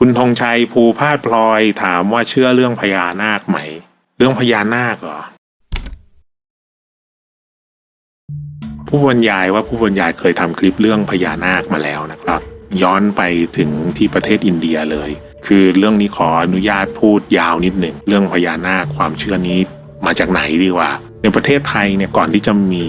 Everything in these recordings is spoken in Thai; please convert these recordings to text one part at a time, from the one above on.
คุณธงชัยภูพาดพลอยถามว่าเชื่อเรื่องพญานาคไหม เรื่องพญานาคเหรอ ผู้บรรยายว่าผู้บรรยายเคยทำคลิปเรื่องพญานาคมาแล้วนะครับ ย้อนไปถึงที่ประเทศอินเดียเลย คือเรื่องนี้ขออนุญาตพูดยาวนิดหนึ่งเรื่องพญานาคความเชื่อนี้มาจากไหนดีกว่า ในประเทศไทยเนี่ยก่อนที่จะมี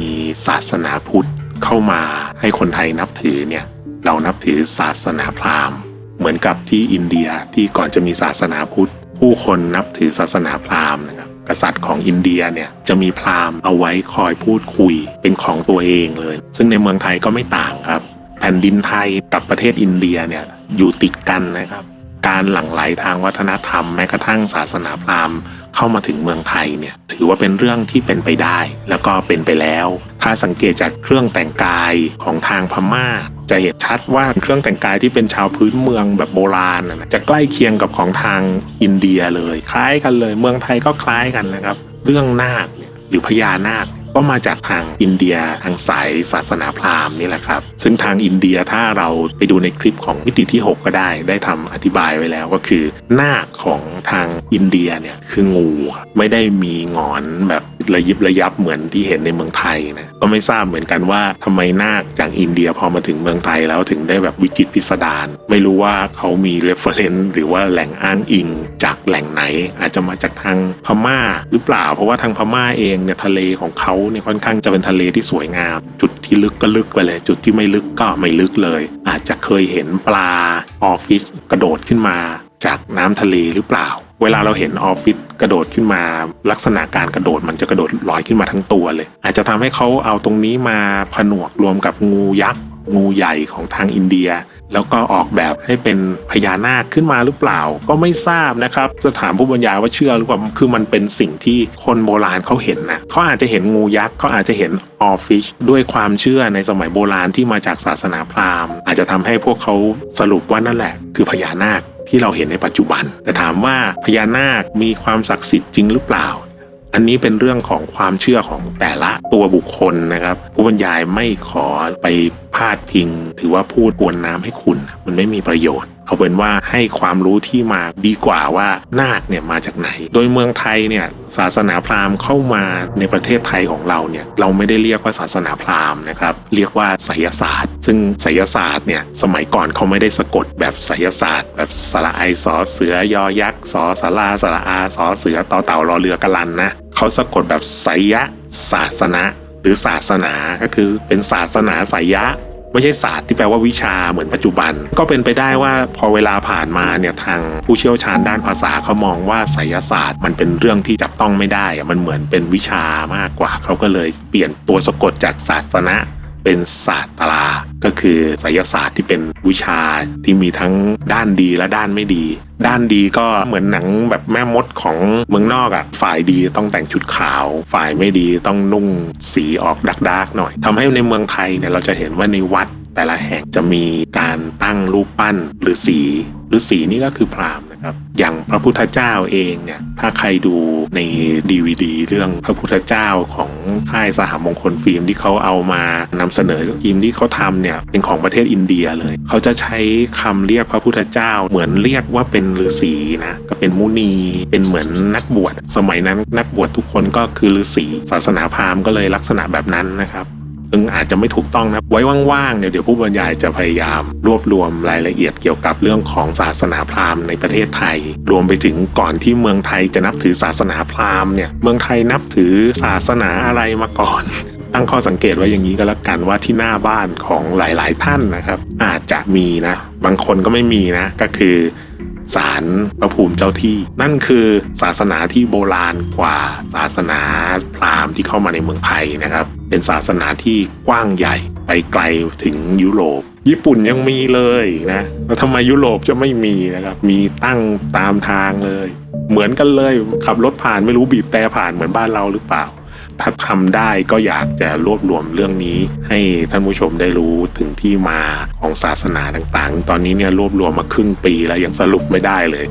ศาสนาพุทธเข้ามาให้คนไทยนับถือเนี่ยเรานับถือศาสนาพราหมณ์ เหมือนกับที่อินเดียที่ก่อนจะมีศาสนาพุทธ ผู้คนนับถือศาสนาพราหมณ์นะครับกษัตริย์ของอินเดียเนี่ยจะมีพราหมณ์เอาไว้คอยพูดคุยเป็นของตัวเองเลย ซึ่งในเมืองไทยก็ไม่ต่างครับ แผ่นดินไทยกับประเทศอินเดียเนี่ยอยู่ติดกันนะครับ การหลั่งไหลทางวัฒนธรรมแม้กระทั่งศาสนาพราหมณ์เข้ามาถึงเมืองไทยเนี่ยถือว่าเป็นเรื่องที่เป็นไปได้ แล้วก็เป็นไปแล้ว ถ้าสังเกตจากเครื่องแต่งกายของทางพม่า จะเห็นชัดว่าเครื่องแต่งกายที่เป็นชาวพื้นเมืองแบบโบราณจะใกล้เคียงกับของทางอินเดียเลย คล้ายกันเลย เมืองไทยก็คล้ายกันนะครับ เรื่องนาคเนี่ยหรือพญานาคก็มาจากทางอินเดียทางสายศาสนาพราหมณ์นี่แหละครับ ซึ่งทางอินเดียถ้าเราไปดูในคลิปของมิติที่ 6 ก็ได้ ได้ทำอธิบายไว้แล้วก็คือ นาคของทางอินเดียเนี่ยคืองูไม่ได้มีงอนแบบ ระยิบระยับเหมือนที่เห็นในเมืองไทยนะก็ไม่ทราบเหมือนกันว่าทำไมนาคจากอินเดียพอมาถึงเมืองไทยแล้วถึงได้แบบวิจิตพิสดารไม่รู้ว่าเขามีเรฟเฟรนซ์หรือว่าแหล่งอ้างอิงจากแหล่งไหน อาจจะมาจากทางพม่าหรือเปล่า เพราะว่าทางพม่าเองเนี่ยทะเลของเขาเนี่ยค่อนข้างจะเป็นทะเลที่สวยงาม จุดที่ลึกก็ลึกไปเลย จุดที่ไม่ลึกก็ไม่ลึกเลย อาจจะเคยเห็นปลาออฟฟิศกระโดดขึ้นมาจากน้ำทะเลหรือเปล่า เวลาเราเห็นออฟฟิศ กระโดดขึ้นมาลักษณะการกระโดดมันจะกระโดดลอยขึ้นมาทั้งตัวเลย อาจจะทำให้เขาเอาตรงนี้มาผนวกรวมกับงูยักษ์งูใหญ่ของทางอินเดีย แล้วก็ออกแบบให้เป็นพญานาคขึ้นมาหรือเปล่า ก็ไม่ทราบนะครับจะถามผู้บรรยายว่าเชื่อหรือเปล่าคือมันเป็นสิ่งที่คนโบราณเขาเห็นนะเขาอาจจะเห็นงูยักษ์เขาอาจจะเห็นออฟฟิศด้วยความเชื่อในสมัยโบราณที่มาจากศาสนาพราหมณ์ อาจจะทำให้พวกเขาสรุปว่านั่นแหละ คือพญานาค ที่เราเห็นในปัจจุบัน แต่ถามว่าพญานาคมีความศักดิ์สิทธิ์จริงหรือเปล่า อันนี้เป็นเรื่องของความเชื่อของแต่ละตัวบุคคลนะครับ ผู้บรรยายไม่ขอไปพาดพิง ถือว่าพูดกวนน้ำให้คุณ มันไม่มีประโยชน์ เอาเป็นว่าให้ความรู้ที่มาดีกว่าว่านาคเนี่ยมาจากไหน โดยเมืองไทยเนี่ยศาสนาพราหมณ์เข้ามาในประเทศไทยของเราเนี่ยเราไม่ได้เรียกว่าศาสนาพราหมณ์นะครับเรียกว่าไสยศาสตร์ ซึ่งไสยศาสตร์เนี่ยสมัยก่อนเขาไม่ได้สะกดแบบไสยศาสตร์ แบบสระไอสอเสือยอยักษ์สอสาราสระอาสอเสือต่อเต่ารอเรือกะลันนะเขาสะกดแบบไสยศาสนะหรือศาสนาก็คือเป็นศาสนาไสยะ ไม่ใช่ศาสตร์ที่แปลว่าวิชาเหมือนปัจจุบัน ก็เป็นไปได้ว่าพอเวลาผ่านมาเนี่ยทางผู้เชี่ยวชาญด้านภาษาเขามองว่าไสยศาสตร์มันเป็นเรื่องที่จับต้องไม่ได้มันเหมือนเป็นวิชามากกว่า เขาก็เลยเปลี่ยนตัวสะกดจากศาสนะ เป็นศาสตรา ก็คือไสยศาสตร์ที่เป็นวิชาที่มีทั้งด้านดีและด้านไม่ดี ด้านดีก็เหมือนหนังแบบแม่มดของเมืองนอกอะ่ะ ฝ่ายดีต้องแต่งชุดขาว ฝ่ายไม่ดีต้องนุ่งสีออกดักดักหน่อยทำให้ในเมืองไทยเนี่ยเราจะเห็นว่าในวัดแต่ละแห่งจะมีการตั้งรูปปั้นหรือสี ฤาษีนี่ก็คือพราหมณ์นะครับ อย่างพระพุทธเจ้าเองเนี่ยถ้าใครดูใน DVD เรื่องพระพุทธเจ้าของค่ายสหมงคลฟิล์มที่เขาเอามานำเสนอฟิล์มที่เขาทำเนี่ยเป็นของประเทศอินเดียเลย เขาจะใช้คำเรียกพระพุทธเจ้า เหมือนเรียกว่าเป็นฤาษีนะก็เป็นมุนี เป็นเหมือนนักบวชสมัยนั้นนักบวชทุกคนก็คือฤาษีศาสนาพราหมณ์ก็เลยลักษณะแบบนั้นนะครับ ซึ่งอาจจะไม่ถูกต้องนะ ไว้ว่างๆเนี่ยเดี๋ยวผู้บรรยายจะพยายาม รวบรวมรายละเอียดเกี่ยวกับเรื่องของศาสนาพราหมณ์ในประเทศไทย รวมไปถึงก่อนที่เมืองไทยจะนับถือศาสนาพราหมณ์เนี่ยเมืองไทยนับถือศาสนาอะไรมาก่อนตั้งข้อสังเกตไว้อย่างนี้ก็แล้วกันว่าที่หน้าบ้านของหลาย ๆ ท่านนะครับ อาจจะมีนะ บางคนก็ไม่มีนะ ก็คือ ศาลพระภูมิเจ้าที่ นั่นคือศาสนาที่โบราณกว่าศาสนาพราหมณ์ที่เข้ามาในเมืองไทยนะครับ เป็นศาสนาที่กว้างใหญ่ไปไกลถึงยุโรป ญี่ปุ่นยังมีเลยนะแล้วทำไมยุโรปจะไม่มีนะครับ มีตั้งตามทางเลย เหมือนกันเลยขับรถผ่านไม่รู้บีบแต่ผ่านเหมือนบ้านเราหรือเปล่า ถ้าทำได้ก็อยากจะรวบรวมเรื่องนี้ ให้ท่านผู้ชมได้รู้ถึงที่มาของศาสนาต่างๆ ตอนนี้เนี่ยรวบรวมมาครึ่งปีแล้วยังสรุปไม่ได้เลย